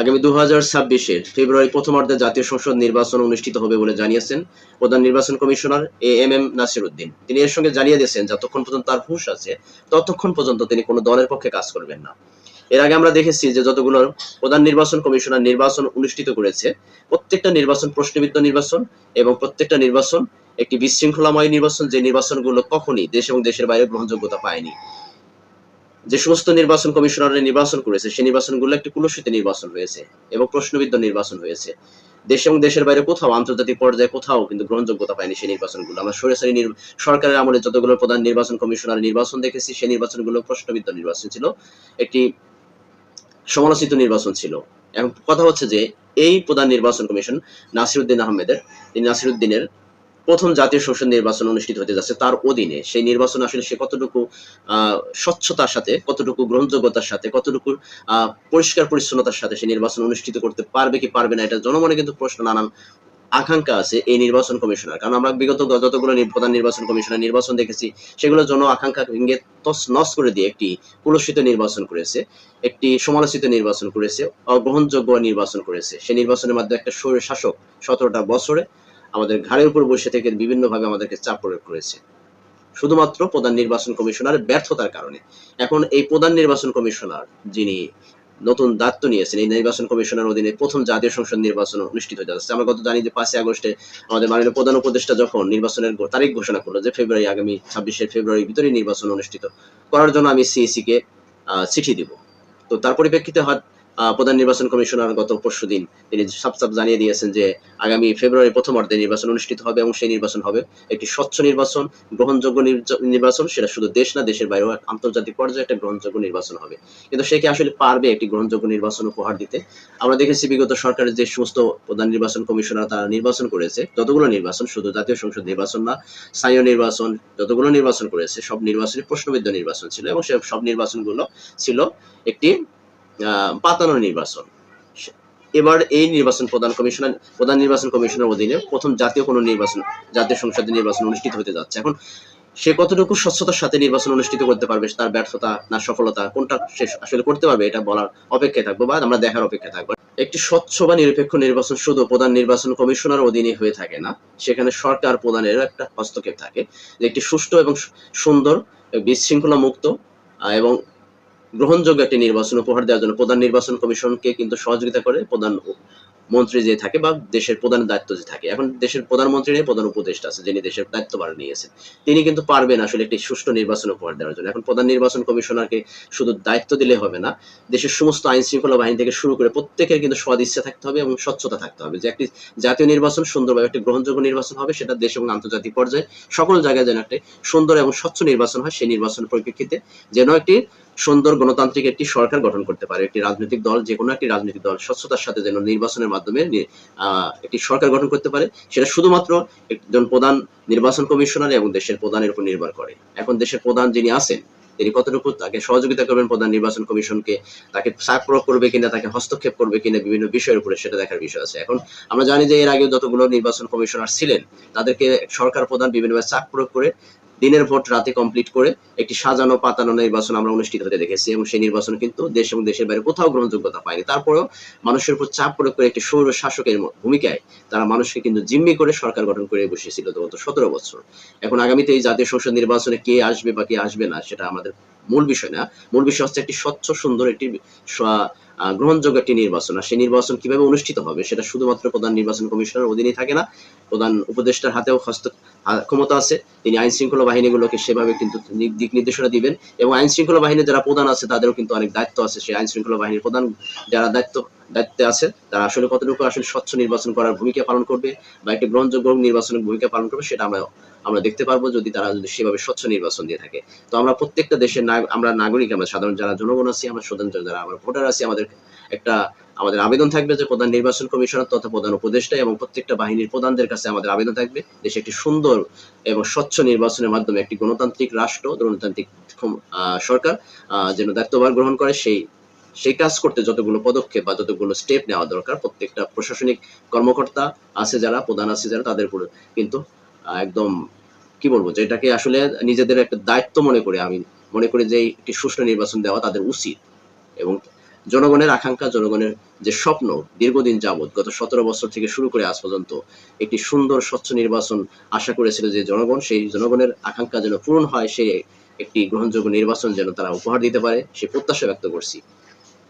আগামী দু হাজার ছাব্বিশের ফেব্রুয়ারি প্রথমার্ধে জাতীয় সংসদ নির্বাচন অনুষ্ঠিত হবে বলে জানিয়েছেন প্রধান নির্বাচন commissioner A M M Nasir Uddin তিনি এর সঙ্গে জানিয়ে দিয়েছেন, যতক্ষণ পর্যন্ত তার হুঁশ আছে, ততক্ষণ পর্যন্ত তিনি কোনো দলের পক্ষে কাজ করবেন না। এর আগে আমরা দেখেছি যে যতগুলো প্রধান নির্বাচন কমিশনার নির্বাচন অনুষ্ঠিত করেছে, প্রত্যেকটা নির্বাচন প্রশ্নবিদ্ধ নির্বাচন এবং প্রত্যেকটা নির্বাচন একটি বিশৃঙ্খলাময় নির্বাচন, যে নির্বাচনগুলো কখনই দেশ এবং দেশের বাইরে গ্রহণযোগ্যতা পায়নি। যে সমস্ত নির্বাচন কমিশনাররা নির্বাচন করেছে, সেই নির্বাচনগুলো একটি কুলসিত নির্বাচন হয়েছে এবং প্রশ্নবিদ্ধ নির্বাচন হয়েছে। দেশ এবং দেশের বাইরে কোথাও আন্তর্জাতিক পর্যায়ে কোথাও কিন্তু গ্রহণযোগ্যতা পায়নি সেই নির্বাচনগুলো। আমরা সরাসরি সরকারের আমলে যতগুলো প্রধান নির্বাচন কমিশনার নির্বাচন দেখেছি, সেই নির্বাচনগুলো প্রশ্নবিদ্ধ নির্বাচন ছিল। একটি সমালোচিত নির্বাচন ছিল। এখন কথা হচ্ছে যে, এই প্রধান নির্বাচন কমিশন নাসিরুদ্দিন আহমেদের, তিনি নাসিরুদ্দিনের প্রথম জাতীয় সংসদ নির্বাচন অনুষ্ঠিত হতে যাচ্ছে তার অধীনে। সেই নির্বাচন আসলে সে কতটুকু স্বচ্ছতার সাথে, কতটুকু গ্রহণযোগ্যতার সাথে, কতটুকু পরিষ্কার পরিচ্ছন্নতার সাথে সেই নির্বাচন অনুষ্ঠিত করতে পারবে কি পারবে না, এটা জনমনে কিন্তু প্রশ্ন, নানান আকাঙ্ক্ষা আছে এই নির্বাচন কমিশনার। কারণ আমরা বিগত যতগুলো প্রধান নির্বাচন কমিশনার নির্বাচন দেখেছি, সেগুলো জন আকাঙ্ক্ষা ভেঙে তস নস করে দিয়ে একটি কুলসিত নির্বাচন করেছে, একটি সমালোচিত নির্বাচন করেছে, অগ্রহণযোগ্য নির্বাচন করেছে। সেই নির্বাচনের মাধ্যমে একটা শাসক সতেরোটা বছরে আমাদের ঘাড়ের উপর বসে থেকে বিভিন্নভাবে আমাদেরকে চাপ প্রয়োগ করেছে। শুধুমাত্র প্রধান নির্বাচন কমিশনার ব্যর্থতার কারণে। এখন এই প্রধান নির্বাচন কমিশনার যিনি নতুন দায়িত্ব নিয়েছেন, এই নির্বাচন কমিশনের অধীনে প্রথম জাতীয় সংসদ নির্বাচন অনুষ্ঠিত হতে যাচ্ছে। আমরা গত জানি যে পাঁচই আগস্টে আমাদের মাননীয় প্রধান উপদেষ্টা যখন নির্বাচনের তারিখ ঘোষণা করল যে ফেব্রুয়ারি, আগামী ছাব্বিশে ফেব্রুয়ারি ভিতরে নির্বাচন অনুষ্ঠিত, করার জন্য আমি সিএসি কে চিঠি দিব। তো তার পরিপ্রেক্ষিতে হয় প্রধান নির্বাচন কমিশনার গত পরশু দিন। তিনি সাপ সাপ জানিয়ে দিয়েছেন যে, আগামী ফেব্রুয়ারি প্রথমার্ধে নির্বাচন অনুষ্ঠিত হবে এবং সেই নির্বাচন হবে একটি স্বচ্ছ নির্বাচন, গ্রহণযোগ্য নির্বাচন, সেটা শুধু দেশ না, দেশের বাইরেও আন্তর্জাতিক পর্যায়ে একটা গ্রহণযোগ্য নির্বাচন হবে। কিন্তু সে কি আসলে পারবে একটি গ্রহণযোগ্য নির্বাচন উপহার দিতে? আমরা দেখেছি বিগত সরকারের যে সমস্ত প্রধান নির্বাচন কমিশনার তারা নির্বাচন করেছে, যতগুলো নির্বাচন শুধু জাতীয় সংসদ নির্বাচন না, স্থানীয় নির্বাচন, যতগুলো নির্বাচন করেছে, সব নির্বাচনই প্রশ্নবিদ্ধ নির্বাচন ছিল এবং সব নির্বাচনগুলো ছিল একটি পাতানো নির্বাচন। এবার এই নির্বাচন প্রধান কমিশনার, প্রধান নির্বাচন কমিশনের অধীনে প্রথম জাতীয় কোনো নির্বাচন, জাতীয় সংসদের নির্বাচন অনুষ্ঠিত হতে যাচ্ছে। এখন সে কতটুকু স্বচ্ছতার সাথে নির্বাচন অনুষ্ঠিত করতে পারবে, তার ব্যর্থতা না সফলতা, কোনটা সে আসলে করতে পারবে, এটা বলার অপেক্ষায় থাকব বা আমরা দেখার অপেক্ষায় থাকব। একটি স্বচ্ছ বা নিরপেক্ষ নির্বাচন শুধু প্রধান নির্বাচন কমিশনার অধীনে হয়ে থাকে না, সেখানে সরকার প্রধানের একটা হস্তক্ষেপ থাকে যে একটি সুষ্ঠু এবং সুন্দর বিশৃঙ্খলা মুক্ত এবং গ্রহণযোগ্য একটি নির্বাচন, উপহার দেওয়ার জন্য প্রধান নির্বাচন কমিশনকে কিন্তু সহযোগিতা করে প্রধান মন্ত্রী যে থাকে বা দেশের প্রধান দায়িত্ব যে থাকে। এখন দেশের প্রধানমন্ত্রী নেই, প্রধান উপদেষ্টা আছে, যিনি দেশের দায়িত্বভার নিয়েছেন। তিনি কিন্তু পারবেন আসলে একটি সুষ্ঠু নির্বাচন উপহার দেওয়ার জন্য। এখন প্রধান নির্বাচন কমিশনারকে শুধু দায়িত্ব দিলে হবে না, দেশের সমস্ত আইন শৃঙ্খলা বাহিনী থেকে শুরু করে প্রত্যেকের কিন্তু সদ ইচ্ছা থাকতে হবে এবং স্বচ্ছতা থাকতে হবে। যে একটি জাতীয় নির্বাচন সুন্দরভাবে একটি গ্রহণযোগ্য নির্বাচন হবে, সেটা দেশ এবং আন্তর্জাতিক পর্যায়ে সকল জায়গায় যেন একটি সুন্দর এবং স্বচ্ছ নির্বাচন হয়, সেই নির্বাচন পরিপ্রেক্ষিতে যেন একটি সুন্দর গণতান্ত্রিক একটি সরকার গঠন করতে পারে। একটি রাজনৈতিক দল, যে কোনো একটি রাজনৈতিক দল স্বচ্ছতার সাথে যেন নির্বাচনের মাধ্যমে একটি সরকার গঠন করতে পারে, সেটা শুধুমাত্র একজন প্রধান নির্বাচন কমিশনার এবং দেশের প্রধানের উপর নির্ভর করে। এখন দেশের প্রধান যিনি আছেন, তিনি কতটুকু তাকে সহযোগিতা করবেন প্রধান নির্বাচন কমিশনকে, তাকে চাপ প্রয়োগ করবে কিনা, তাকে হস্তক্ষেপ করবে কিনা, বিভিন্ন বিষয়ের উপরে সেটা দেখার বিষয় আছে। এখন আমরা জানি যে এর আগে যতগুলো নির্বাচন কমিশনার ছিলেন, তাদেরকে সরকার প্রধান বিভিন্নভাবে চাপ প্রয়োগ করে দিনের ভোট রাতে কমপ্লিট করে একটি সাজানো পাতানো নির্বাচন আমরা অনুষ্ঠিত হতে দেখেছি এবং সেই নির্বাচন কিন্তু দেশ এবং দেশের বাইরে কোথাও গ্রহণযোগ্যতা পায়নি। তারপরেও মানুষের উপর চাপ প্রয়োগ করে একটি সৌর শাসকের ভূমিকায় তারা মানুষকে কিন্তু জিম্মি করে সরকার গঠন করে বসেছিল গত সতেরো বছর। এখন আগামীতে এই জাতীয় সংসদ নির্বাচনে কে আসবে বা কে আসবে না সেটা আমাদের মূল বিষয় না। মূল বিষয় হচ্ছে একটি স্বচ্ছ, সুন্দর, একটি গ্রহণযোগ্য একটি নির্বাচন। আর সেই নির্বাচন কীভাবে অনুষ্ঠিত হবে, সেটা শুধুমাত্র প্রধান নির্বাচন কমিশনের অধীনেই থাকে না, প্রধান উপদেষ্টার হাতেও হস্ত ক্ষমতা আছে। তিনি আইন শৃঙ্খলা বাহিনীগুলোকে সেভাবে কিন্তু দিক নির্দেশনা দিবেন। এবং আইন শৃঙ্খলা বাহিনীর যারা প্রধান আছে, তাদেরও কিন্তু অনেক দায়িত্ব আছে। সেই আইন শৃঙ্খলা বাহিনীর প্রধান যারা দায়িত্ব দায়িত্বে আছে। তারা আসলে কতটুকু আসলে স্বচ্ছ নির্বাচন করার ভূমিকা পালন করবে বা একটি গ্রহণযোগ্য নির্বাচনের ভূমিকা পালন করবে সেটা আমরা আমরা দেখতে পারব যদি তারা যদি সেভাবে স্বচ্ছ নির্বাচন দিয়ে থাকে। তো আমরা প্রত্যেকটা দেশের আমরা নাগরিক, আমরা সাধারণ যারা জনগণ আছি, আমরা স্বতন্ত্র যারা, আমরা ভোটার আছি, আমাদের একটা, আমাদের আবেদন থাকবে যে প্রধান নির্বাচন কমিশনার তথা প্রধান উপদেষ্টা এবং প্রত্যেকটা বাহিনীর প্রধানদের কাছে আমাদের আবেদন থাকবে দেশে একটি সুন্দর এবং স্বচ্ছ নির্বাচনের মাধ্যমে একটি গণতান্ত্রিক রাষ্ট্র, গণতান্ত্রিক সরকার যেন দায়িত্বভার গ্রহণ করে সেই সেই কাজ করতে যতগুলো পদক্ষেপ বা যতগুলো স্টেপ নেওয়া দরকার, প্রত্যেকটা প্রশাসনিক কর্মকর্তা আছে যারা, প্রধান আছে যারা, তাদের উপর কিন্তু একদম কি বলব যে এটাকে আসলে নিজেদের একটা দায়িত্ব মনে করে আমি মনে করি যে একটি সুষ্ঠু নির্বাচন দেওয়া তাদের উচিত। এবং জনগণের আকাঙ্ক্ষা, জনগণের যে স্বপ্ন দীর্ঘদিন যাবৎ, গত সতেরো বছর থেকে শুরু করে আজ পর্যন্ত একটি সুন্দর, স্বচ্ছ নির্বাচন আশা করেছিল যে জনগণ, সেই জনগণের আকাঙ্ক্ষা যেন পূরণ হয়, সে একটি গ্রহণযোগ্য নির্বাচন যেন তারা উপহার দিতে পারে, সে প্রত্যাশা ব্যক্ত করছি।